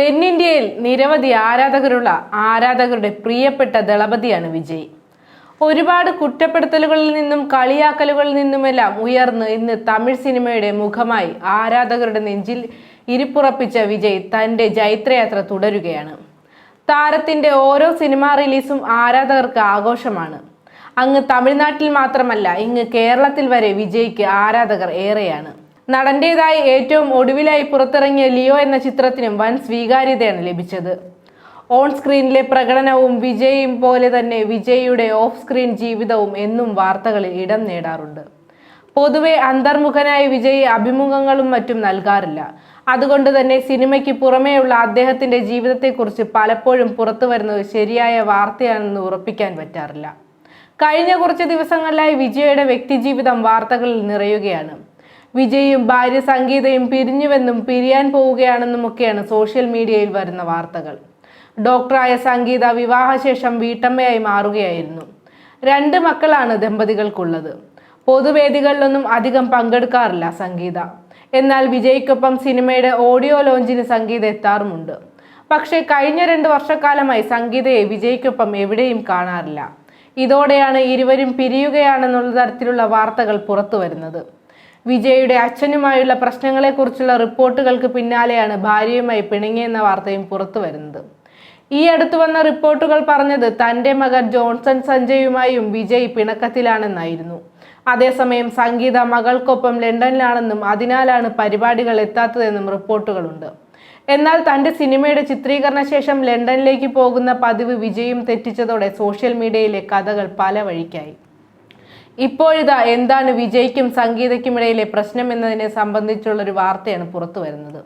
തെന്നിന്ത്യയിൽ നിരവധി ആരാധകരുള്ള ആരാധകരുടെ പ്രിയപ്പെട്ട ദളപതിയാണ് വിജയ്. ഒരുപാട് കുറ്റപ്പെടുത്തലുകളിൽ നിന്നും കളിയാക്കലുകളിൽ നിന്നുമെല്ലാം ഉയർന്ന് ഇന്ന് തമിഴ് സിനിമയുടെ മുഖമായി ആരാധകരുടെ നെഞ്ചിൽ ഇരിപ്പുറപ്പിച്ച വിജയ് തന്റെ ജൈത്രയാത്ര തുടരുകയാണ്. താരത്തിന്റെ ഓരോ സിനിമാ റിലീസും ആരാധകർക്ക് ആഘോഷമാണ്. അങ്ങ് തമിഴ്നാട്ടിൽ മാത്രമല്ല ഇങ്ങ് കേരളത്തിൽ വരെ വിജയ്ക്ക് ആരാധകർ ഏറെയാണ്. നടന്റേതായി ഏറ്റവും ഒടുവിലായി പുറത്തിറങ്ങിയ ലിയോ എന്ന ചിത്രത്തിനും വൻ സ്വീകാര്യതയാണ് ലഭിച്ചത്. ഓൺ സ്ക്രീനിലെ പ്രകടനവും വിജയും പോലെ തന്നെ വിജയിയുടെ ഓഫ് സ്ക്രീൻ ജീവിതവും എന്നും വാർത്തകളിൽ ഇടം നേടാറുണ്ട്. പൊതുവെ അന്തർമുഖനായ വിജയ് അഭിമുഖങ്ങളും മറ്റും നൽകാറില്ല. അതുകൊണ്ട് തന്നെ സിനിമയ്ക്ക് പുറമേയുള്ള അദ്ദേഹത്തിന്റെ ജീവിതത്തെക്കുറിച്ച് പലപ്പോഴും പുറത്തു വരുന്നത് ശരിയായ വാർത്തയാണെന്ന് ഉറപ്പിക്കാൻ പറ്റാറില്ല. കഴിഞ്ഞ കുറച്ച് ദിവസങ്ങളിലായി വിജയയുടെ വ്യക്തിജീവിതം വാർത്തകളിൽ നിറയുകയാണ്. വിജയും ഭാര്യ സംഗീതയും പിരിഞ്ഞുവെന്നും പിരിയാൻ പോവുകയാണെന്നും ഒക്കെയാണ് സോഷ്യൽ മീഡിയയിൽ വരുന്ന വാർത്തകൾ. ഡോക്ടറായ സംഗീത വിവാഹശേഷം വീട്ടമ്മയായി മാറുകയായിരുന്നു. രണ്ട് മക്കളാണ് ദമ്പതികൾക്കുള്ളത്. പൊതുവേദികളിലൊന്നും അധികം പങ്കെടുക്കാറില്ല സംഗീത. എന്നാൽ വിജയ്ക്കൊപ്പം സിനിമയുടെ ഓഡിയോ ലോഞ്ചിന് സംഗീത എത്താറുമുണ്ട്. പക്ഷേ കഴിഞ്ഞ രണ്ട് വർഷക്കാലമായി സംഗീതയെ വിജയ്ക്കൊപ്പം എവിടെയും കാണാറില്ല. ഇതോടെയാണ് ഇരുവരും പിരിയുകയാണെന്നുള്ള തരത്തിലുള്ള വാർത്തകൾ പുറത്തു വരുന്നത് വിജയുടെ അച്ഛനുമായുള്ള പ്രശ്നങ്ങളെക്കുറിച്ചുള്ള റിപ്പോർട്ടുകൾക്ക് പിന്നാലെയാണ് ഭാര്യയുമായി പിണങ്ങിയെന്ന വാർത്തയും പുറത്തു വരുന്നത്. ഈ അടുത്തു വന്ന റിപ്പോർട്ടുകൾ പറഞ്ഞത് തന്റെ മകൻ ജോൺസൺ സഞ്ജയുമായും വിജയ് പിണക്കത്തിലാണെന്നായിരുന്നു. അതേസമയം സംഗീത മകൾക്കൊപ്പം ലണ്ടനിലാണെന്നും അതിനാലാണ് പരിപാടികൾ എത്താത്തതെന്നും റിപ്പോർട്ടുകളുണ്ട്. എന്നാൽ തന്റെ സിനിമയുടെ ചിത്രീകരണ ശേഷം ലണ്ടനിലേക്ക് പോകുന്ന പതിവ് വിജയും തെറ്റിച്ചതോടെ സോഷ്യൽ മീഡിയയിലെ കഥകൾ പല വഴിക്കായി. ഇപ്പോഴിതാ എന്താണ് വിജയ്ക്കും സംഗീതയ്ക്കുമിടയിലെ പ്രശ്നം എന്നതിനെ സംബന്ധിച്ചുള്ള ഒരു വാർത്തയാണ് പുറത്തു വരുന്നത്.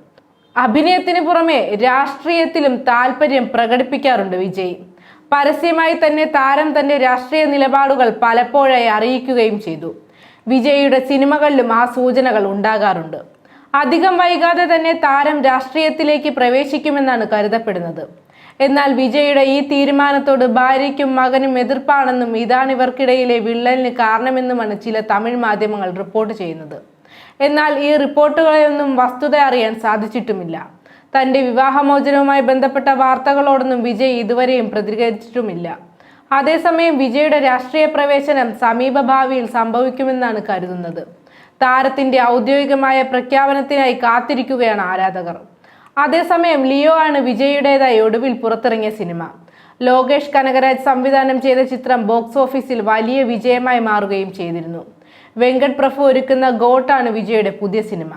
അഭിനയത്തിന് പുറമെ രാഷ്ട്രീയത്തിലും താല്പര്യം പ്രകടിപ്പിക്കാറുണ്ട് വിജയ്. പരസ്യമായി തന്നെ താരം തന്റെ രാഷ്ട്രീയ നിലപാടുകൾ പലപ്പോഴായി അറിയിക്കുകയും ചെയ്തു. വിജയുടെ സിനിമകളിലും ആ സൂചനകൾ ഉണ്ടാകാറുണ്ട്. അധികം വൈകാതെ തന്നെ താരം രാഷ്ട്രീയത്തിലേക്ക് പ്രവേശിക്കുമെന്നാണ് കരുതപ്പെടുന്നത്. എന്നാൽ വിജയുടെ ഈ തീരുമാനത്തോട് ഭാര്യയ്ക്കും മകനും എതിർപ്പാണെന്നും ഇതാണ് ഇവർക്കിടയിലെ വിള്ളലിന് കാരണമെന്നുമാണ് ചില തമിഴ് മാധ്യമങ്ങൾ റിപ്പോർട്ട് ചെയ്യുന്നത്. എന്നാൽ ഈ റിപ്പോർട്ടുകളെയൊന്നും വസ്തുത അറിയാൻ സാധിച്ചിട്ടുമില്ല. തന്റെ വിവാഹമോചനവുമായി ബന്ധപ്പെട്ട വാർത്തകളോടൊന്നും വിജയ് ഇതുവരെയും പ്രതികരിച്ചിട്ടുമില്ല. അതേസമയം വിജയുടെ രാഷ്ട്രീയ പ്രവേശനം സമീപ ഭാവിയിൽ സംഭവിക്കുമെന്നാണ് കരുതുന്നത്. താരത്തിന്റെ ഔദ്യോഗികമായ പ്രഖ്യാപനത്തിനായി കാത്തിരിക്കുകയാണ് ആരാധകർ. അതേസമയം ലിയോ ആണ് വിജയുടേതായി ഒടുവിൽ പുറത്തിറങ്ങിയ സിനിമ. ലോകേഷ് കനകരാജ് സംവിധാനം ചെയ്ത ചിത്രം ബോക്സ് ഓഫീസിൽ വലിയ വിജയമായി മാറുകയും ചെയ്തിരുന്നു. വെങ്കട് പ്രഭു ഒരുക്കുന്ന ഗോട്ടാണ് വിജയുടെ പുതിയ സിനിമ.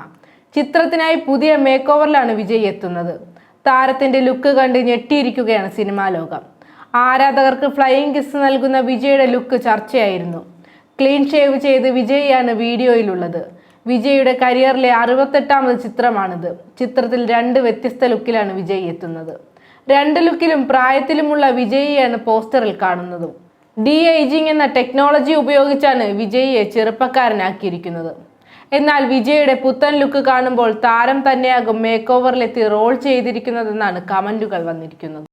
ചിത്രത്തിനായി പുതിയ മേക്ക് ഓവറിലാണ് വിജയ് എത്തുന്നത്. താരത്തിന്റെ ലുക്ക് കണ്ട് ഞെട്ടിയിരിക്കുകയാണ് സിനിമാ ലോകം. ആരാധകർക്ക് ഫ്ലൈയിങ് കിസ് നൽകുന്ന വിജയുടെ ലുക്ക് ചർച്ചയായിരുന്നു. ക്ലീൻ ഷേവ് ചെയ്ത് ആണ് വീഡിയോയിലുള്ളത്. വിജയുടെ കരിയറിലെ അറുപത്തെട്ടാമത് ചിത്രമാണിത്. ചിത്രത്തിൽ രണ്ട് വ്യത്യസ്ത ലുക്കിലാണ് വിജയ് എത്തുന്നത്. രണ്ട് ലുക്കിലും പ്രായത്തിലുമുള്ള വിജയിയാണ് പോസ്റ്ററിൽ കാണുന്നതും. ഡി ഏജിംഗ് എന്ന ടെക്നോളജി ഉപയോഗിച്ചാണ് വിജയിയെ ചെറുപ്പക്കാരനാക്കിയിരിക്കുന്നത്. എന്നാൽ വിജയുടെ പുത്തൻ ലുക്ക് കാണുമ്പോൾ താരം തന്നെയാകും മേക്ക് ഓവറിലെത്തി റോൾ ചെയ്തിരിക്കുന്നതെന്നാണ് കമന്റുകൾ വന്നിരിക്കുന്നത്.